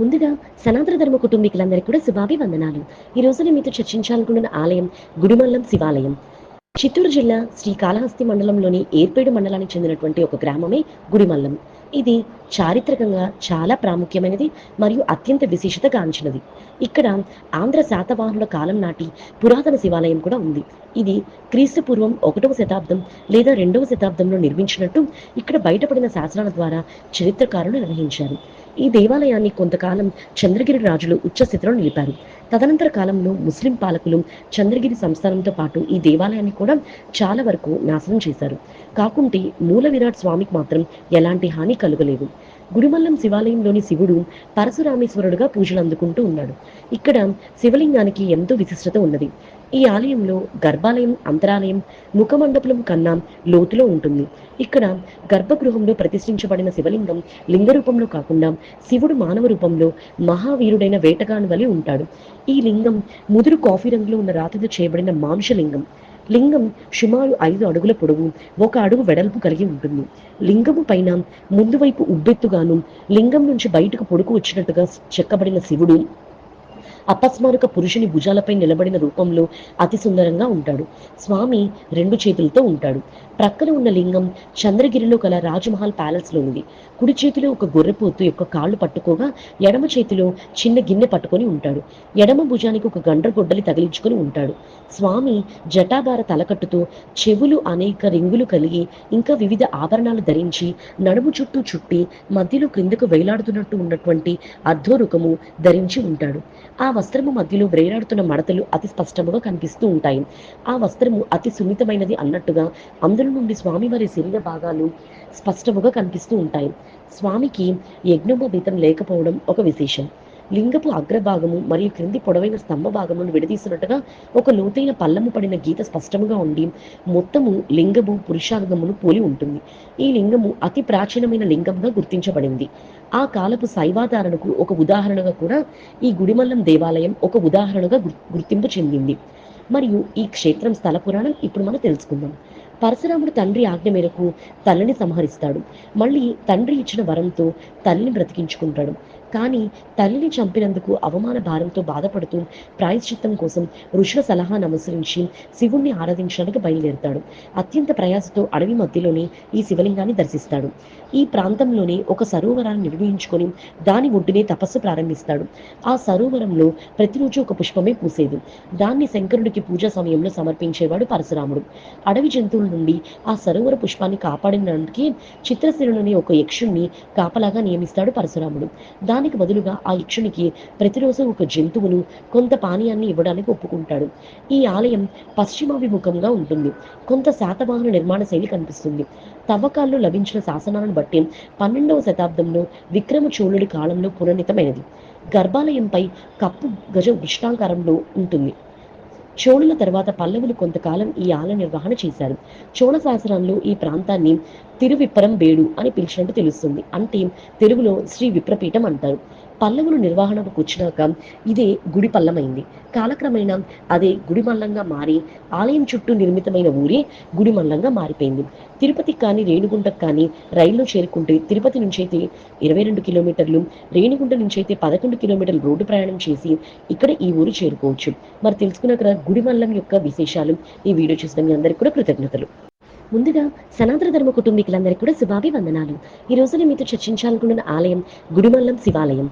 ముందుగా సనాతన ధర్మ కుటుంబీకులందరికీ కూడా శుభాభివందనాలు. ఈ రోజున మీతో చర్చించాలనుకున్న ఆలయం గుడిమల్లం శివాలయం. చిత్తూరు జిల్లా శ్రీకాళహస్తి మండలంలోని ఏర్పేడు మండలానికి చెందినటువంటి ఒక గ్రామమే గుడిమల్లం. ఇది చారిత్రకంగా చాలా ప్రాముఖ్యమైనది మరియు అత్యంత విశేషత గాంచినది ఇక్కడ ఆంధ్ర శాతవాహనుల కాలం నాటి పురాతన శివాలయం కూడా ఉంది. ఇది క్రీస్తు పూర్వం ఒకటవ శతాబ్దం లేదా రెండవ శతాబ్దంలో నిర్మించినట్టు ఇక్కడ బయటపడిన శాసనాల ద్వారా చరిత్రకారులు నిర్వహించారు ఈ దేవాలయాన్ని కొంతకాలం చంద్రగిరి రాజులు ఉచ్చస్థితిలో నిలిపారు. తదనంతర కాలంలో ముస్లిం పాలకులు చంద్రగిరి సంస్థానంతో పాటు ఈ దేవాలయాన్ని కూడా చాలా వరకు నాశనం చేశారు. కాకుంటే మూల విరాట్ స్వామికి మాత్రం ఎలాంటి హాని కలుగలేదు. గుడిమల్లం శివాలయంలోని శివుడు పరశురామేశ్వరుడుగా పూజలు అందుకుంటూ ఉన్నాడు. ఇక్కడ శివలింగానికి ఎంతో విశిష్టత ఉన్నది. ఈ ఆలయంలో గర్భాలయం అంతరాలయం ముఖమండపం కన్నా లోతులో ఉంటుంది. ఇక్కడ గర్భగృహంలో ప్రతిష్ఠించబడిన శివలింగం లింగ రూపంలో కాకుండా శివుడు మానవ రూపంలో మహావీరుడైన వేటగాని వలె ఉంటాడు. ఈ లింగం ముదురు కాఫీ రంగులో ఉన్న రాతితో చేయబడిన మాంసలింగం. లింగం సుమారు ఐదు అడుగుల పొడవు ఒక అడుగు వెడల్పు కలిగి ఉంటుంది. లింగము పైన ముందు వైపు ఉబ్బెత్తుగాను లింగం నుంచి బయటకు పొడుకు వచ్చినట్టుగా చెక్కబడిన శివుడు అపస్మారక పురుషుని భుజాలపై నిలబడిన రూపంలో అతి సుందరంగా ఉంటాడు. స్వామి రెండు చేతులతో ఉంటాడు. ప్రక్కన ఉన్న లింగం చంద్రగిరిలో గల రాజమహల్ ప్యాలెస్లో ఉంది. కుడి చేతిలో ఒక గొర్రెపోతు యొక్క కాళ్ళు పట్టుకోగా ఎడమ చేతిలో చిన్న గిన్నె పట్టుకొని ఉంటాడు. ఎడమ భుజానికి ఒక గండ్రగొడ్డలి తగిలించుకొని ఉంటాడు. స్వామి జటాధార తలకట్టుతో చెవులు అనేక రింగులు కలిగి ఇంకా వివిధ ఆభరణాలు ధరించి నడుము చుట్టూ చుట్టి మధ్యలో క్రిందకు వేలాడుతున్నట్టు ఉన్నటువంటి అర్ధోరుకము ధరించి ఉంటాడు. ఆ వస్త్రము మధ్యలో వ్రేలాడుతున్న మడతలు అతి స్పష్టముగా కనిపిస్తూ ఉంటాయి. ఆ వస్త్రము అతి సున్నితమైనది అన్నట్టుగా అందులో నుండి స్వామివారి శరీర భాగాలు స్పష్టముగా కనిపిస్తూ ఉంటాయి. స్వామికి యజ్ఞోపవీతం లేకపోవడం ఒక విశేషం. లింగపు అగ్రభాగము మరియు క్రింది పొడవైన స్తంభ భాగమును విడదీసినట్టుగా ఒక లోతైన పల్లము పడిన గీత స్పష్టముగా ఉండి మొత్తము లింగము పురుషాంగమును పోలి ఉంటుంది. ఈ లింగము అతి ప్రాచీనమైన లింగంగా గుర్తించబడింది. ఆ కాలపు శైవాధారణకు ఒక ఉదాహరణగా కూడా ఈ గుడిమల్లం దేవాలయం ఒక ఉదాహరణగా గుర్తింపు చెందింది. మరియు ఈ క్షేత్రం స్థల పురాణం ఇప్పుడు మనం తెలుసుకుందాం. పరశురాముడు తండ్రి ఆజ్ఞ మేరకు తల్లిని సంహరిస్తాడు. మళ్ళీ తండ్రి ఇచ్చిన వరంతో తల్లిని బ్రతికించుకుంటాడు. కానీ తల్లిని చంపినందుకు అవమాన భారంతో బాధపడుతూ ప్రాయశ్చిత్తం కోసం ఋషుల సలహాను అనుసరించి శివుణ్ణి ఆరాధించడానికి బయలుదేరుతాడు. అత్యంత ప్రయాసతో అడవి మధ్యలోనే ఈ శివలింగాన్ని దర్శిస్తాడు. ఈ ప్రాంతంలోనే ఒక సరోవరాన్ని నిర్వహించుకొని దాని ఒడ్డునే తపస్సు ప్రారంభిస్తాడు. ఆ సరోవరంలో ప్రతిరోజు ఒక పుష్పమే పూసేది. దాన్ని శంకరుడికి పూజా సమయంలో సమర్పించేవాడు పరశురాముడు. అడవి జంతువులు నుండి ఆ సరోవర పుష్పాన్ని కాపాడడానికి చిత్రశిరుని ఒక యక్షుణ్ణి కాపలాగా నియమిస్తాడు పరశురాముడు. దానికి బదులుగా ఆ యక్షునికి ప్రతిరోజు ఒక జంతువును కొంత పానీయాన్ని ఇవ్వడానికి ఒప్పుకుంటాడు. ఈ ఆలయం పశ్చిమాభిముఖంగా ఉంటుంది. కొంత శాతవాహన నిర్మాణ శైలి కనిపిస్తుంది. తవ్వకాల్లో లభించిన శాసనాలను బట్టి పన్నెండవ శతాబ్దంలో విక్రమ చోళుడి కాలంలో పునర్నితమైనది. గర్భాలయంపై కప్పు గజ విష్టాంకారంలో ఉంటుంది. చోళుల తర్వాత పల్లవులు కొంతకాలం ఈ ఆలయ నిర్వహణ చేశారు. చోళ శాసనంలో ఈ ప్రాంతాన్ని తిరువిప్పరం బేడు అని పిలిచినట్టు తెలుస్తుంది. అంటే తెలుగులో శ్రీ విప్రపీఠం అంటారు. పల్లవులు నిర్వహణకు వచ్చినాక ఇదే గుడి పల్లమైంది. కాలక్రమేణా అదే గుడి మల్లంగా మారి ఆలయం చుట్టూ నిర్మితమైన ఊరే గుడిమల్లంగా మారిపోయింది. తిరుపతికి కానీ రేణుగుంటకు కానీ రైల్లో చేరుకుంటే తిరుపతి నుంచి అయితే ఇరవై రెండు కిలోమీటర్లు రేణుగుంట నుంచి అయితే పదకొండు కిలోమీటర్లు రోడ్డు ప్రయాణం చేసి ఇక్కడ ఈ ఊరు చేరుకోవచ్చు. మరి తెలుసుకున్న గుడి గుడిమల్లం యొక్క విశేషాలు. ఈ వీడియో చూసిన మీ అందరికీ కూడా కృతజ్ఞతలు. ముందుగా సనాతన ధర్మ కుటుంబీకులందరికీ కూడా శుభాభివందనాలు. ఈ రోజు మీతో చర్చించాలనుకున్న ఆలయం గుడిమల్లం శివాలయం.